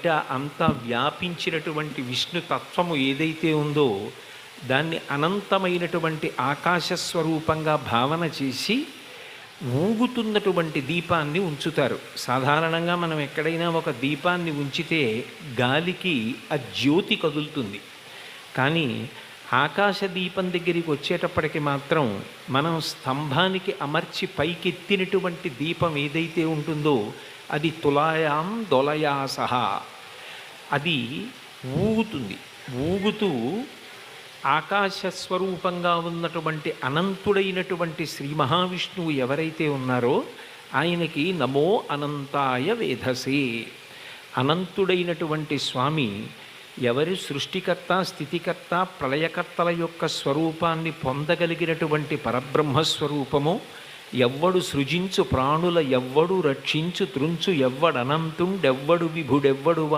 బయట అంతా వ్యాపించినటువంటి విష్ణు తత్వము ఏదైతే ఉందో దాన్ని అనంతమైనటువంటి ఆకాశ స్వరూపంగా భావన చేసి ఊగుతున్నటువంటి దీపాన్ని ఉంచుతారు. సాధారణంగా మనం ఎక్కడైనా ఒక దీపాన్ని ఉంచితే గాలికి ఆ జ్యోతి కదులుతుంది. కానీ ఆకాశ దీపం దగ్గరికి వచ్చేటప్పటికి మాత్రం మనం స్తంభానికి అమర్చి పైకెత్తినటువంటి దీపం ఏదైతే ఉంటుందో అది తులాయాం దొలయాసహ. అది ఊగుతుంది. ఊగుతూ ఆకాశ స్వరూపంగా ఉన్నటువంటి అనంతుడైనటువంటి శ్రీ మహావిష్ణువు ఎవరైతే ఉన్నారో ఆయనకి నమో అనంతాయ వేధసే. అనంతుడైనటువంటి స్వామి ఎవరి సృష్టికర్త స్థితికర్త ప్రళయకర్తల యొక్క స్వరూపాన్ని పొందగలిగినటువంటి పరబ్రహ్మస్వరూపము ఎవ్వడు సృజించు ప్రాణుల ఎవ్వడు రక్షించు త్రుంచు ఎవ్వడనంతుండెవ్వడు విభుడెవ్వడు